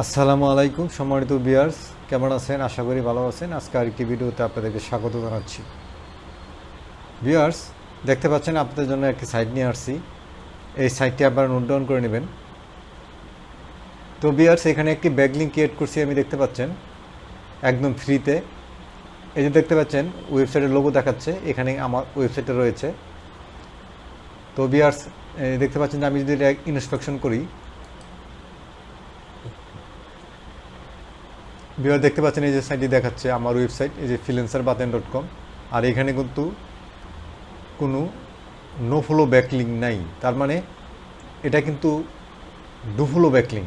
আসসালামু আলাইকুম, সম্মানিত বিয়ার্স কেমন আছেন? আশা করি ভালো আছেন। আজকে আরেকটি ভিডিওতে আপনাদেরকে স্বাগত জানাচ্ছি। বিয়ার্স দেখতে পাচ্ছেন আপনাদের জন্য একটি সাইট নিয়ে আসছি। এই সাইটটি আপনারা নোট ডাউন করে নেবেন। তো বিয়ার্স এখানে একটি ব্যাগলিং ক্রিয়েট করছি, আমি দেখতে পাচ্ছেন। একদম ফ্রিতে। এই যে দেখতে পাচ্ছেন, ওয়েবসাইটের লোগো দেখাচ্ছে, এখানে আমার ওয়েবসাইটে রয়েছে। তো বিয়ার্স দেখতে পাচ্ছেন যে আমি যদি এটা ইনস্পেকশন করি বিহার দেখতে পাচ্ছেন, এই যে সাইটটি দেখাচ্ছে আমার ওয়েবসাইট এই যে ফিলেন্সার বাতেন ডট কম আর এখানে কিন্তু কোনো নো ফলো ব্যাকলিং নাই। তার মানে এটা কিন্তু dofollow backlink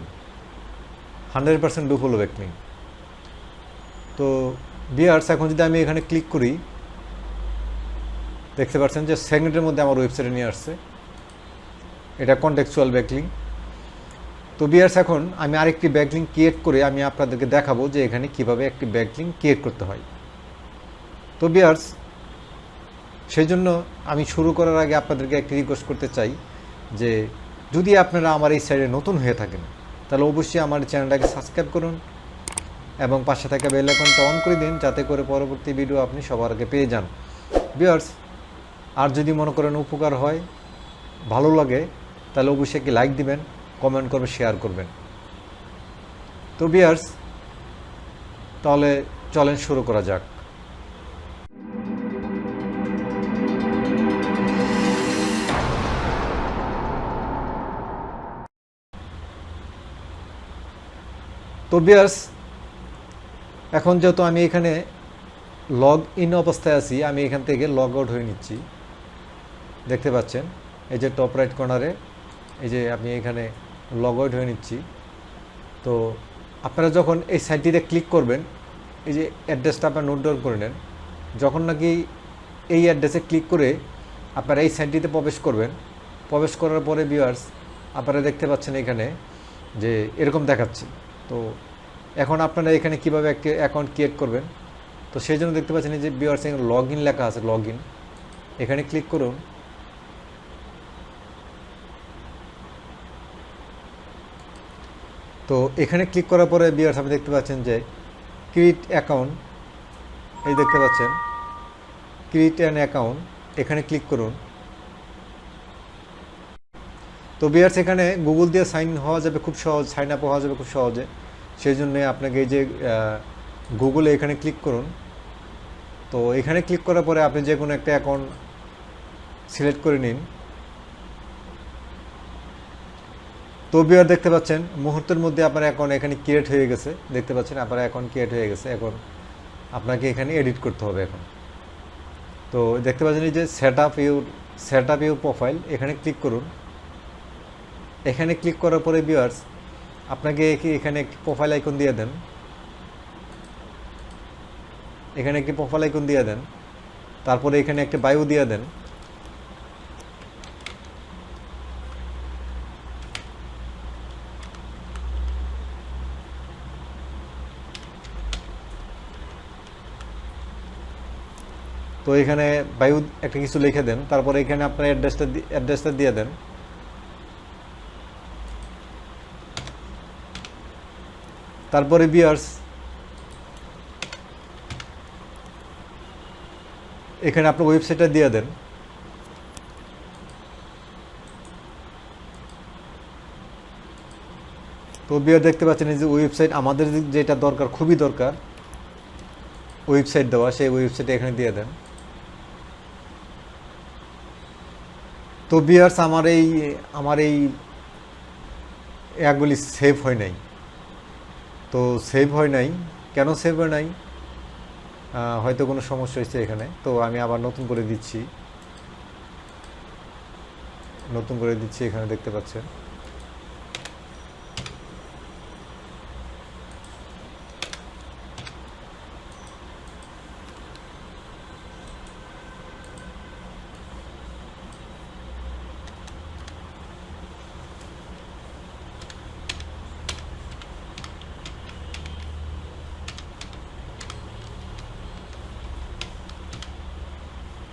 hundred percent dofollow backlink তো বিয়ার্স এখন যদি আমি এখানে ক্লিক করি, দেখতে পাচ্ছেন যে সেকেন্ডের মধ্যে আমার ওয়েবসাইটে নিয়ে আসছে। এটা কন্টেক্সুয়াল ব্যাকলিং তো বিয়ার্স, এখন আমি আরেকটি ব্যাকলিং ক্রিয়েট করে আমি আপনাদেরকে দেখাবো যে এখানে কীভাবে একটি ব্যাকলিং ক্রিয়েট করতে হয়। তো বিয়ার্স সেই জন্য আমি শুরু করার আগে আপনাদেরকে একটি রিকোয়েস্ট করতে চাই যে যদি আপনারা আমার এই সাইডে নতুন হয়ে থাকেন, তাহলে অবশ্যই আমার চ্যানেলটাকে সাবস্ক্রাইব করুন এবং পাশে থাকা বেল আইকনটা অন করে দিন, যাতে করে পরবর্তী ভিডিও আপনি সবার আগে পেয়ে যান। বিয়ার্স, আর যদি মনে করেন উপকার হয়, ভালো লাগে, তাহলে অবশ্যই একটি লাইক দিবেন। কমেন্ট করবেন, শেয়ার করবেন। তো বিয়ার্স, তাহলে চলেন শুরু করা যাক। তো বিয়ার্স, এখন যেহেতু আমি এখানে লগ ইন অবস্থায় আছি, আমি এখান থেকে লগ আউট হয়ে নিচ্ছি। দেখতে পাচ্ছেন, এই যে টপ রাইট কর্নারে এই যে আপনি এখানে লগ আউট হয়ে নিচ্ছি। তো আপনারা যখন এই সাইটটিতে ক্লিক করবেন, এই যে অ্যাড্রেসটা আপনার নোট ডাউন করে নেন, যখন নাকি এই অ্যাড্রেসে ক্লিক করে আপনারা এই সাইটটিতে প্রবেশ করবেন, প্রবেশ করার পরে ভিউয়ার্স আপনারা দেখতে পাচ্ছেন এখানে যে এরকম দেখাচ্ছে। তো এখন আপনারা এখানে কীভাবে একটি অ্যাকাউন্ট ক্রিয়েট করবেন? তো সেই জন্য দেখতে পাচ্ছেন যে ভিউয়ার্স এখানে লগ ইন লেখা আছে লগ ইন এখানে ক্লিক করুন। তো এখানে ক্লিক করার পরে বিয়ার্স আপনি দেখতে পাচ্ছেন যে ক্রিয়েট অ্যাকাউন্ট এই দেখতে পাচ্ছেন ক্রিয়েট অ্যান অ্যাকাউন্ট এখানে ক্লিক করুন। তো বিয়ার্স এখানে গুগল দিয়ে সাইন হওয়া যাবে, খুব সহজ সাইন আপ হওয়া যাবে খুব সহজে। সেই জন্যে আপনাকে এই যে গুগলে এখানে ক্লিক করুন। তো এখানে ক্লিক করার পরে আপনি যে কোনো একটা অ্যাকাউন্ট সিলেক্ট করে নিন। তো বিয়ার দেখতে পাচ্ছেন, মুহূর্তের মধ্যে আপনার অ্যাকাউন্ট এখানে ক্রিয়েট হয়ে গেছে। দেখতে পাচ্ছেন, আপনার অ্যাকাউন্ট ক্রিয়েট হয়ে গেছে। এখন আপনাকে এখানে এডিট করতে হবে এখন। তো দেখতে পাচ্ছেন এই যে set up your set up your profile এখানে ক্লিক করুন। এখানে ক্লিক করার পরে বিয়ার্স আপনাকে এখানে একটি প্রোফাইল আইকন দিয়ে দেন। এখানে একটি প্রোফাইল আইকন দিয়ে দেন। তারপরে এখানে একটা বায়ু দিয়ে দেন। তো এখানে বায়ু একটা কিছু লিখে দেন, তারপরে এখানে আপনার অ্যাড্রেসটা অ্যাড্রেসটা দিয়ে দেন। তারপরে বিয়ার্স এখানে আপনার ওয়েবসাইটটা দিয়ে দেন। তো বিয়ার দেখতে পাচ্ছেন এই যে ওয়েবসাইট আমাদের যেটা দরকার, খুবই দরকার ওয়েবসাইট দেওয়া, সেই ওয়েবসাইটে এখানে দিয়ে দেন। তো বিয়ার্স আমার এই আমার এই অ্যাপগুলি সেভ হয় নাই। তো সেভ হয় নাই। কেন সেভ হয় নাই? হয়তো কোনো সমস্যা হয়েছে এখানে। তো আমি আবার নতুন করে দিচ্ছি। নতুন করে দিচ্ছি এখানে দেখতে পাচ্ছেন।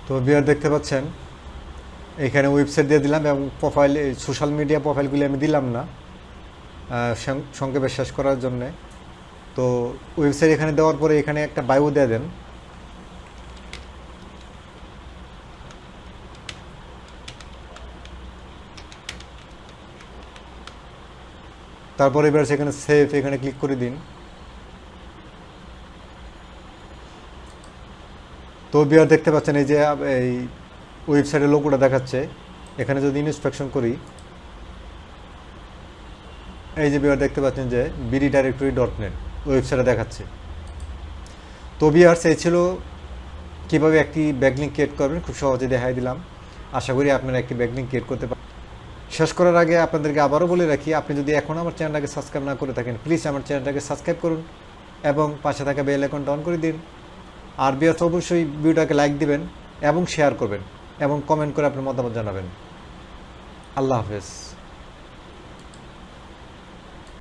তো বিয়ার দেখতে পাচ্ছেন, এখানে ওয়েবসাইট দিয়ে দিলাম এবং প্রোফাইল সোশ্যাল মিডিয়া প্রোফাইলগুলি আমি দিলাম না সংক্ষেপে শেষ করার জন্যে। তো ওয়েবসাইট এখানে দেওয়ার পরে এখানে একটা বায়ু দিয়ে দেন। তারপরে এবার সেখানে সেভ এখানে ক্লিক করে দিন। তো বিয়ার দেখতে পাচ্ছেন এই যে এই ওয়েবসাইটের লোকটা দেখাচ্ছে। এখানে যদি ইনস্পেকশন করি, এই যে বিয়ার দেখতে পাচ্ছেন যে বিডি ডাইরেক্টরি ডট নেট ওয়েবসাইটে দেখাচ্ছে। তো বিয়ার্স এই ছিল কীভাবে একটি ব্যাকলিং ক্রিয়েট করবেন, খুব সহজে দেখাই দিলাম। আশা করি আপনারা একটি ব্যাকলিং ক্রিয়েট করতে পারেন শেষ করার আগে আপনাদেরকে আবারও বলে রাখি, আপনি যদি এখন আমার চ্যানেলটাকে সাবস্ক্রাইব না করে থাকেন প্লিজ আমার চ্যানেলটাকে সাবস্ক্রাইব করুন এবং পাশে থাকা বেল আইকনটা অন করে দিন। আর বিয়ার্স অবশ্যই ভিডিওটাকে লাইক দিবেন এবং শেয়ার করবেন এবং কমেন্ট করে আপনার মতামত জানাবেন। আল্লাহ হাফেজ।